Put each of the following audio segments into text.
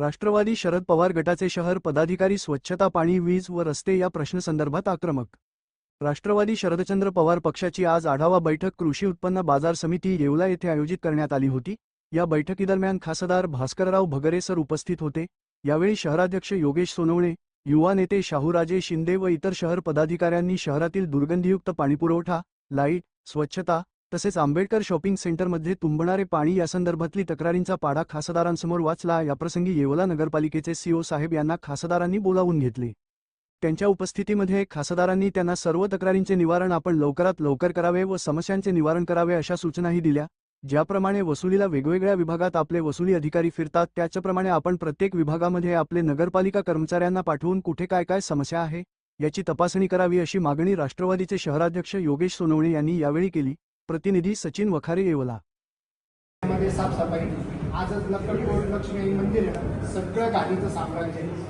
राष्ट्रवादी शरद पवार गटाचे शहर पदाधिकारी स्वच्छता पाणी वीज व रस्ते या प्रश्नसंदर्भात आक्रमक. राष्ट्रवादी शरदचंद्र पवार पक्षाची आज आढावा बैठक कृषी उत्पन्न बाजार समिती येवला येथे आयोजित करण्यात आली होती. या बैठकीदरम्यान खासदार भास्करराव भगरे सर उपस्थित होते. यावेळी शहराध्यक्ष योगेश सोनवणे युवा नेते शाहूराजे शिंदे व इतर शहर पदाधिकाऱ्यांनी शहरातील दुर्गंधीयुक्त पाणीपुरवठा लाइट स्वच्छता तसेच आंबेडकर शॉपिंग सेंटरमध्ये तुंबणारे पाणी यासंदर्भातली तक्रारींचा पाडा खासदारांसमोर वाचला. याप्रसंगी येवला नगरपालिकेचे सीओ साहेब यांना खासदारांनी बोलावून घेतले. त्यांच्या उपस्थितीमध्ये खासदारांनी त्यांना सर्व तक्रारींचे निवारण आपण लवकरात लवकर करावे व समस्यांचे निवारण करावे अशा सूचनाही दिल्या. ज्याप्रमाणे वसुलीला वेगवेगळ्या विभागात आपले वसुली अधिकारी फिरतात त्याचप्रमाणे आपण प्रत्येक विभागामध्ये आपले नगरपालिका कर्मचाऱ्यांना पाठवून कुठे काय काय समस्या आहे याची तपासणी करावी अशी मागणी राष्ट्रवादीचे शहराध्यक्ष योगेश सोनवणे यांनी यावेळी केली. प्रतिनिधी सचिन वखारे येवला. मध्ये साफसफाई. आजच लक्कडकोट लक्ष्मी मंदिर सगळं गाडीचं साम्राज्य आहे.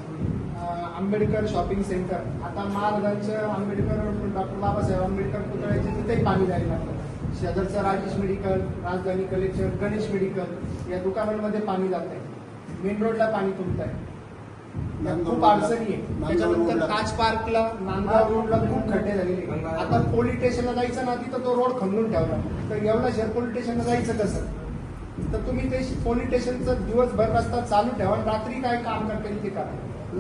Ambedkar shopping centre. आता महाराजांचं आंबेडकर डॉक्टर बाबासाहेब आंबेडकर पुतळ्याचे तिथेही पाणी जायला लागलं. शेजारचं Rajesh medical Rajdhani collection Ganesh medical या दुकानांमध्ये पाणी जात आहे मेन रोडला पाणी तुंबत आहे खूप अडचणी आहे त्याच्यानंतर ताज पार्कला नांदगाव रोडला खूप खड्डे झालेले आता पोलीस स्टेशनला जायचं ना तिथं तो रोड खणून ठेवला. तर एवढा शहर पोलीस स्टेशनला जायचं कसं तर तुम्ही ते पोलीस स्टेशनचं दिवसभर रस्ता चालू ठेवा रात्री काय काम करता येईल ते करा.